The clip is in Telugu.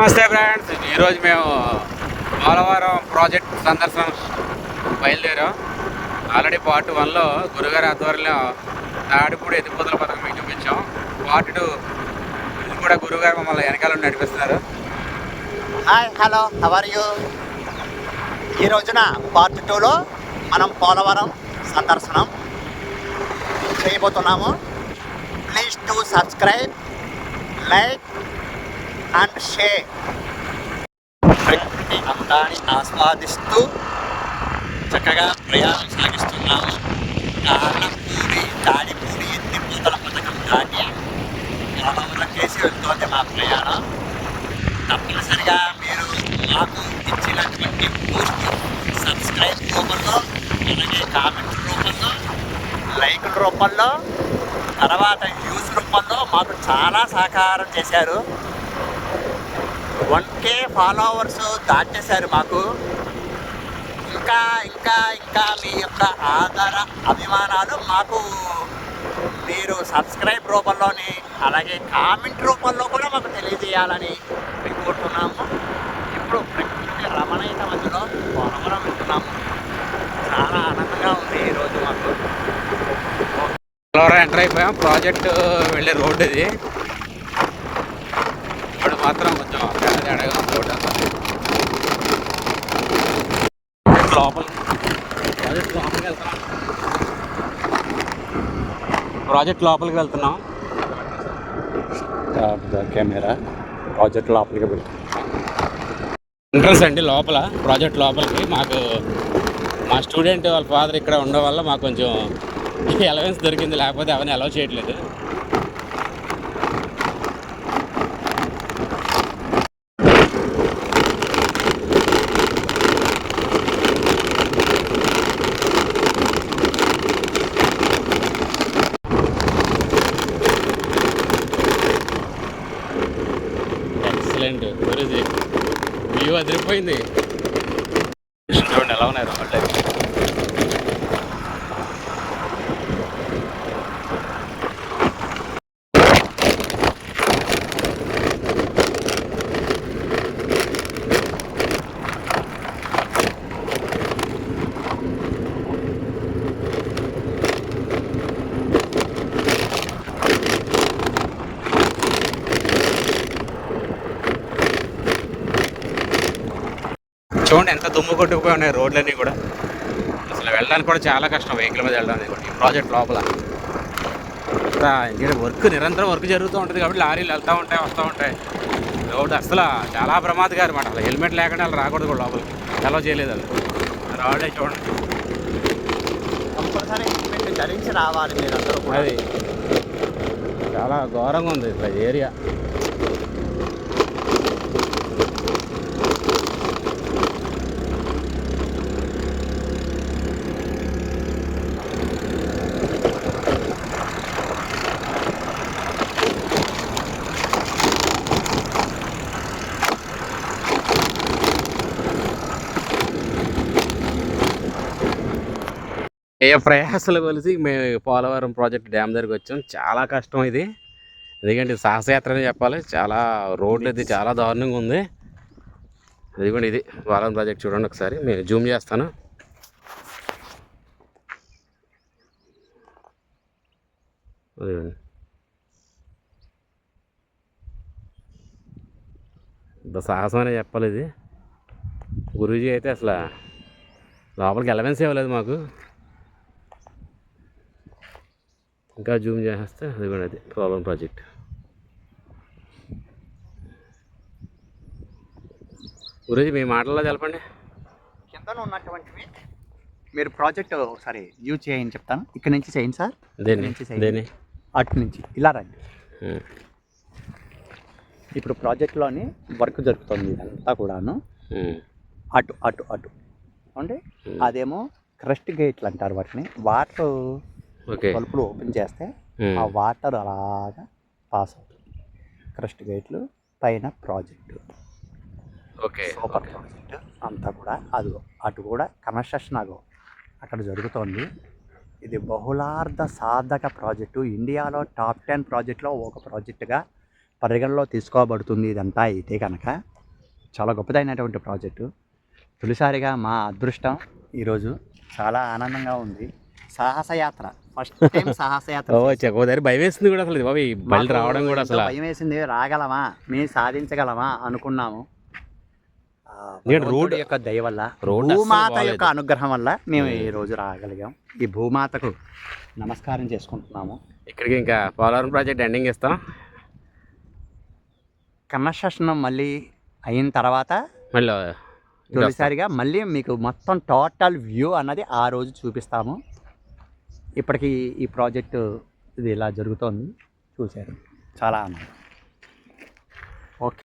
నమస్తే ఫ్రెండ్స్. ఈరోజు మేము పోలవరం ప్రాజెక్ట్ సందర్శన బయలుదేరాం. ఆల్రెడీ పార్ట్ వన్లో గురుగారి ఆధ్వర్యంలో నాడిపూడి ఎత్తిపోతల పథకం మీకు చూపించాం. పార్ట్ టూ ఇది కూడా గురుగారు మమ్మల్ని వెనకాల నడిపిస్తున్నారు. హాయ్ హలో హవర్ యూ ఈ రోజున పార్ట్ టూలో మనం పోలవరం సందర్శనం చేయబోతున్నాము. Please to subscribe like and share ప్రకృతి అందాన్ని ఆస్వాదిస్తూ చక్కగా ప్రయాణం సాగిస్తున్నాము. కారణపూరి ఎన్ని పూతల పథకం దాటి పోలవరం చేసి వెళ్తోంది మా ప్రయాణం. తప్పనిసరిగా మీరు మాకు ఇచ్చినటువంటి పోస్ట్ సబ్స్క్రైబ్ రూపంలో అలాగే కామెంట్ రూపంలో లైక్ రూపంలో తర్వాత యూస్ రూపంలో మాకు చాలా సహకారం చేశారు. వన్ కే ఫాలోవర్స్ దాటేశారు మాకు. ఇంకా ఇంకా ఇంకా మీ యొక్క ఆధార అభిమానాలు మాకు మీరు సబ్స్క్రైబ్ రూపంలోని అలాగే కామెంట్ రూపంలో కూడా మాకు తెలియజేయాలని మేము కోరుతున్నాము. ఇప్పుడు ప్రకృతి రమణీయత మధ్యలో పోలవరం వెళ్తున్నాము. చాలా ఆనందంగా ఉంది ఈరోజు మాకు. పోలవరం ఎంటర్ అయిపోయాం. ప్రాజెక్ట్ వెళ్ళే రోడ్ ఇది. మాత్రం కొంచెం తేడా తేడాగా ఉంది రోడ్ అంతా లోపల. ప్రాజెక్ట్ లోపలికి వెళ్తున్నాం. ప్రాజెక్ట్ లోపలికి వెళ్తున్నాం. కెమెరా. ప్రాజెక్ట్ లోపలికి వెళ్తున్నాం. ఎంట్రన్స్ అండి లోపల ప్రాజెక్ట్ లోపలికి. మాకు మా స్టూడెంట్ వాళ్ళ ఫాదర్ ఇక్కడ ఉండడం వల్ల మాకు కొంచెం అలవెన్స్ దొరికింది లేకపోతే అవన్నీ అలౌ చేయట్లేదు. ఎక్సలెంట్ గురుజీ వ్యూ అదిరిపోయింది చూడండి ఎలా ఉన్నారు వాళ్ళు చూడండి ఎంత దుమ్ము కొట్టుకుపోయి ఉన్నాయి రోడ్లన్నీ కూడా. అసలు వెళ్ళడానికి కూడా చాలా కష్టం వెహికల్ మీద వెళ్ళడానికి కూడా ఈ ప్రాజెక్ట్ లోపల. ఇక్కడ వర్క్ నిరంతరం వర్క్ జరుగుతూ ఉంటుంది కాబట్టి లారీలు వెళ్తూ ఉంటాయి వస్తూ ఉంటాయి. రోడ్డు అసలు చాలా ప్రమాదకారి అనమాట అసలు హెల్మెట్ లేకుండా వాళ్ళు రాకూడదు కూడా లోపలికి. ఎలా చేయలేదు వాళ్ళు రావడే చూడండి. కంపల్సరీ హెల్మెట్ ధరించి రావాలి మీరందరూ అది చాలా ఘోరంగా ఉంది ఇట్లా ఏరియా. ఏ ప్రయాసాలు కలిసి మేము పోలవరం ప్రాజెక్ట్ డ్యామ్ దగ్గరికి వచ్చాం. చాలా కష్టం ఇది. ఎందుకంటే సాహసయాత్ర అని చెప్పాలి. చాలా రోడ్లు అయితే చాలా దారుణంగా ఉంది. ఇదిగోండి ఇది పోలవరం ప్రాజెక్ట్ చూడండి ఒకసారి. నేను జూమ్ చేస్తాను. ఇంత సాహసం అనే చెప్పాలి ఇది. గురూజీ అయితే అసలు లోపలికి ఎలవెన్స్ ఇవ్వలేదు మాకు. ఇంకా జూమ్ చేసేస్తే అది కూడా అది ప్రాబ్లం ప్రాజెక్ట్. గురించి మీ మాటల్లో తెలపండి. కింద ఉన్నటువంటివి మీరు ప్రాజెక్ట్ ఒకసారి యూజ్ చేయని చెప్తాను. ఇక్కడ నుంచి చేయండి సార్. నుంచి చేయండి. అటు నుంచి. ఇలా రండి. ఇప్పుడు ప్రాజెక్ట్లోని వర్క్ జరుగుతుంది ఇదంతా కూడాను. అటు అటు అటు. అంటే అదేమో క్రస్ట్ గేట్లు అంటారు వాటిని. వాటర్ తలుపులు ఓపెన్ చేస్తే. ఆ. వాటర్ అలాగా పాస్ అవుతుంది. క్రస్ట్ గేట్లు పైన ప్రాజెక్టు. Okay super project. అంతా కూడా అది అటు కూడా కన్స్ట్రక్షన్ అగో అక్కడ జరుగుతోంది. ఇది బహుళార్థ సాధక ప్రాజెక్టు. ఇండియాలో టాప్ టెన్ ప్రాజెక్టులో ఒక ప్రాజెక్టుగా పరిగణలో తీసుకోబడుతుంది ఇదంతా. అయితే కనుక చాలా గొప్పదైనటువంటి ప్రాజెక్టు. తొలిసారిగా మా అదృష్టం ఈరోజు చాలా ఆనందంగా ఉంది. సాహసయాత్ర. ఫస్ట్ టైం సాహసయాత్ర ఓ చెక్కోదారి భయం వేస్తుంది కూడా అసలు బాబు మళ్ళీ రావడం కూడా అసలు. భయం వేసింది రాగలమా మేము సాధించగలమా అనుకున్నాము. రోడ్- యొక్క దయ వల్ల భూమాత. యొక్క అనుగ్రహం వల్ల మేము ఈ రోజు రాగలిగాం. ఈ భూమాతకు నమస్కారం చేసుకుంటున్నాము. ఇక్కడికి ఇంకా పోలవరం ప్రాజెక్ట్ ఎండింగ్ ఇస్తాం కన్స్ట్రక్షన్ మళ్ళీ అయిన తర్వాత మళ్ళీ తొలిసారిగా మళ్ళీ మీకు మొత్తం టోటల్ వ్యూ అన్నది ఆ రోజు చూపిస్తాము. ఇప్పటికి ఈ ప్రాజెక్టు ఇది ఇలా జరుగుతోంది. చూశారు. చాలా ఆనందం. ఓకే.